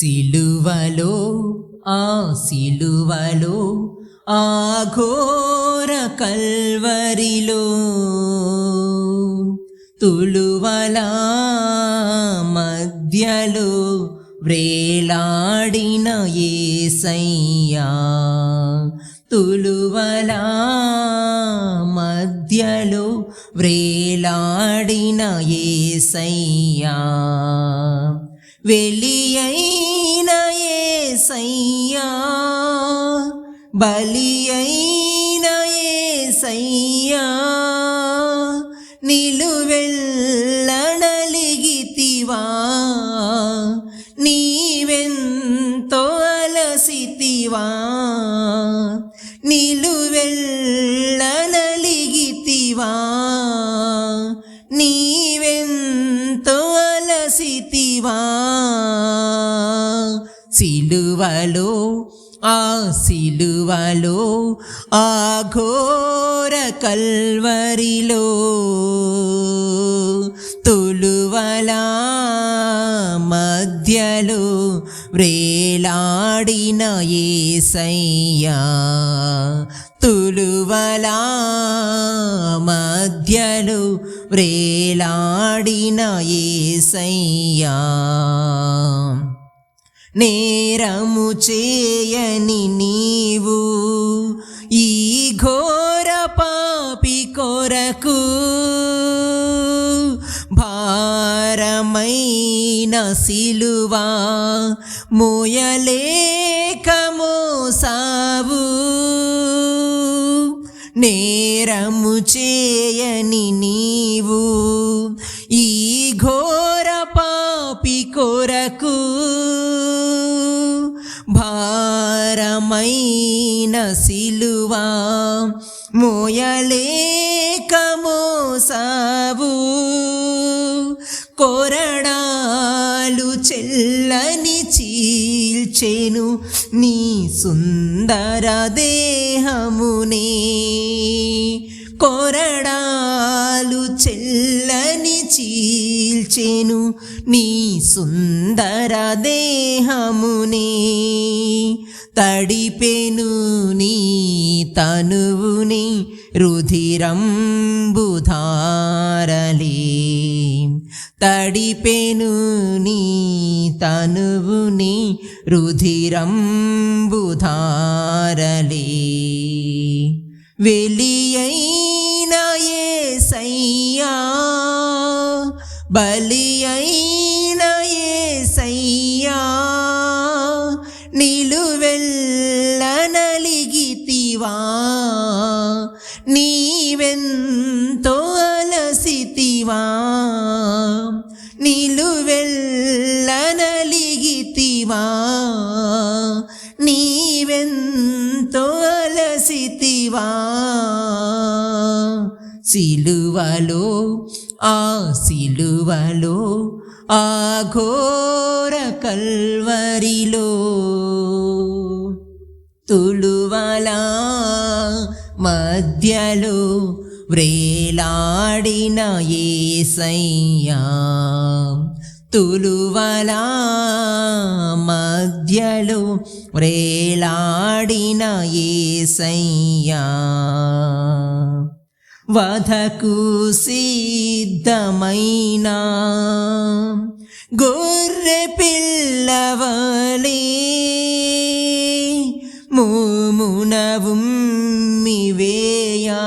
సిలువలో ఆ సిలువలో ఆ ఘోర కల్వరిలో తులువల మధ్యలో వ్రేలాడిన ఏసయ్యా. తులువల మధ్యలో వ్రేలాడిన ఏసయ్యా. వెలియైన ఏసయ్యా బలియైన అయిన ఏసయ్యా నిలువెళ్ళనలిగితివా నీవెంతో అలసితివా నిలువెళ్ళనలిగితివా నీవెంత అలసితివా సిలువలో ఆ సిలువలో ఆ ఘోర కల్వరిలో తులువల మధ్యలో వ్రేలాడిన ఏసయ్యా. తులువల మధ్యలో వ్రేలాడిన ఏసయ్యా. నేరము చేయని నీవు ఈ ఘోర పాపి కొరకు భారమైన సిలువా మోయలేక మోసావు. నేరము చేయని నీవు ఈ ఘోర పాపి కొరకు భారమైన సిలువా మోయలేక మోసావు. కొరడాలు చెల్లని చీల్చెను నీ సుందర స్నేహమునే కొరడాలు చెల్లని చీల్చెను నీ సుందర దేహమునే. తడిపెను నీ తనువుని రుధిరంబుధారలే. తడిపెను నీ తనువుని రుధిరంబుధారలే. వెలియైన ఏసయ్యా బలి అయిన ఏసయ్యా నిలువెల్ల నలిగితివా నీవెంతో అలసితివా నిలువెల్ల నలిగితివా నీవెంతో అలసితివా? సిలువలో ఆ సిలువలో ఆ ఘోర కల్వరిలో తులువలా మధ్యలో వ్రేలాడిన ఏసయ్యా. తులువల మధ్యలో వ్రేలాడిన ఏసయ్యా. వధకు సిద్ధమైన గొర్రె పిల్లవలే మూమునవుమ్మివేయా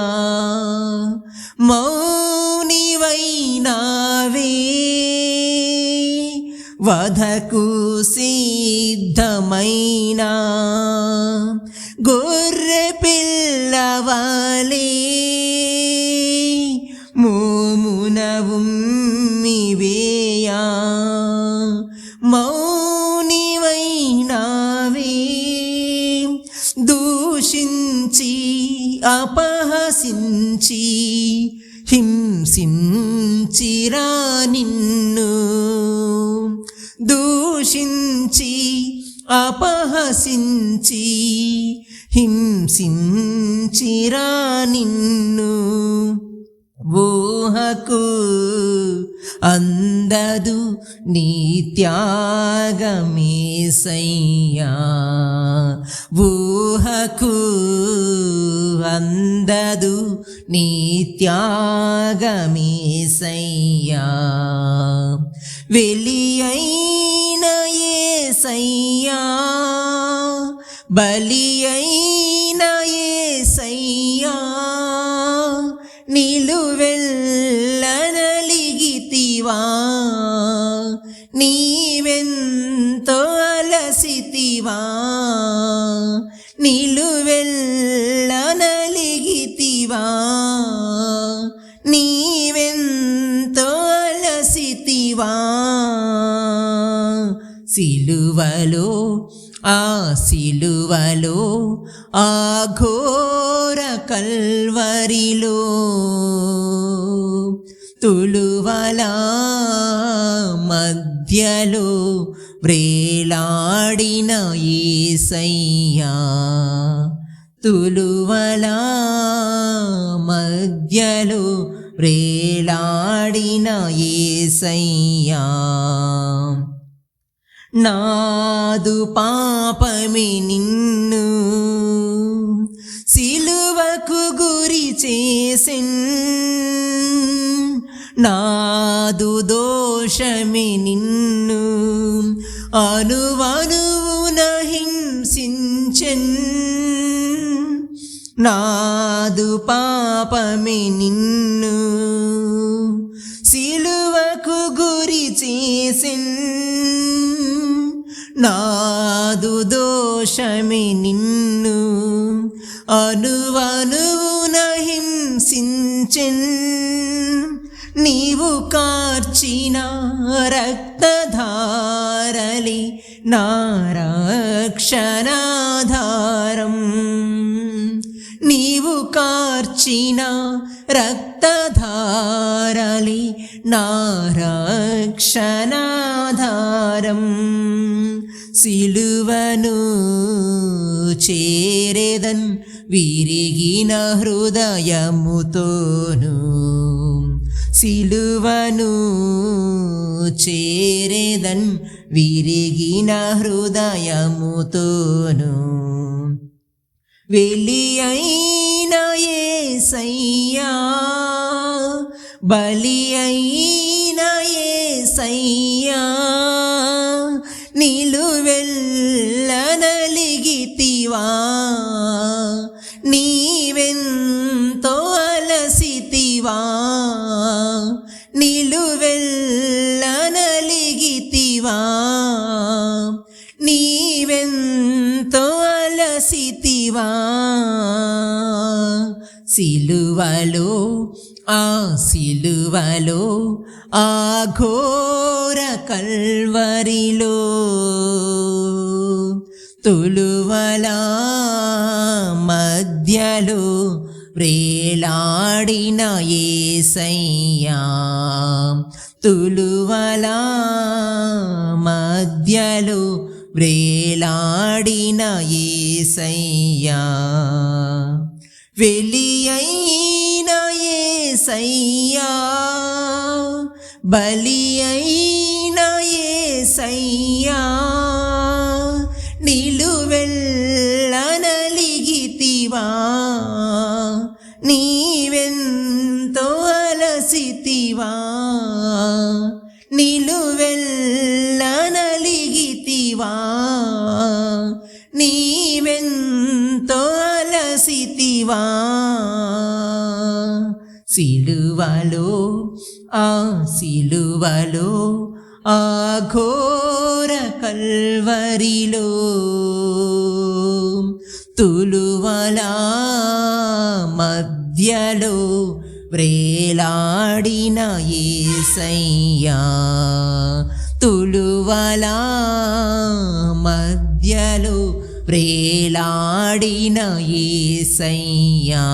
మౌనివైనావే వధకు సిద్ధమైన గొర్రె పిల్లవాలే మోమునవుమ్మివేయా మివేయా దూషించి అపహసించి హింసించిరా నిన్ను. దూషించి అపహసించి హింసించిరా నిన్ను. ఊహకు అందదు నీ త్యాగమేసయ్యా. ఊహకు అందదు నీ త్యాగమేసయ్యా. వెలియైన అయిన ఏసయ్యా. బలి అయిన ఏసయ్యా. నిలువెల్లనలిగితివా నీవెంతో అలసితివా నిలువెల్లనలిగితివా నీవెంతో అలసితివా. సిలువలో ఆ సిలువలో ఆ ఘోర కల్వరిలో తుళువల మధ్యలో వ్రేలాడిన ఏసయ్యా. తులువల మధ్యలో వ్రేలాడిన ఏసయ్యా. నాదు పాపమే నిన్ను సిలువకు గురి చేసిన్. నాదు దోషమి నిన్ను అనువనువు నహింసించెన్. నాదు పాపమి నిన్ను సిలువకు గురి చేసిన్. నాదు దోషమి నిన్ను అనువనువున హింసించెన్ నీవు కార్చిన రక్తధారలి నారక్షణాధారం. నీవు కార్చిన రక్తధారలి నారక్షణాధారం. సిలువను చేరేదన్ విరిగిన హృదయముతోను సిలువను చేరేదన్ విరిగిన హృదయముతోను. వెలి అయిన ఏసయ్యా బలి అయిన ఏసయ్యా నిలువెల్లనలిగితివా నీ నిలువెల్లనలిగితివా నీవెంతో అలసితివా? సిలువలో ఆ సిలువలో ఆ ఘోర కల్వరిలో తులువల మధ్యలో వ్రేలాడిన ఏసయ్యా. తులువల మధ్యలో వ్రేలాడిన ఏసయ్యా. వెలి ఏసయ్యా. బలి అయిన ఏసయ్యా. నిలువెల్లనలిగితివా నీవెంతో నీవెంతో అలసితివా? సిలువలో ఆ సిలువలో ఆ ఘోర కల్వరిలో తులువల మధ్యలో వ్రేలాడిన ఏసయ్యా. తులువల మధ్యలో ప్రేలాడిన ఏసయ్యా.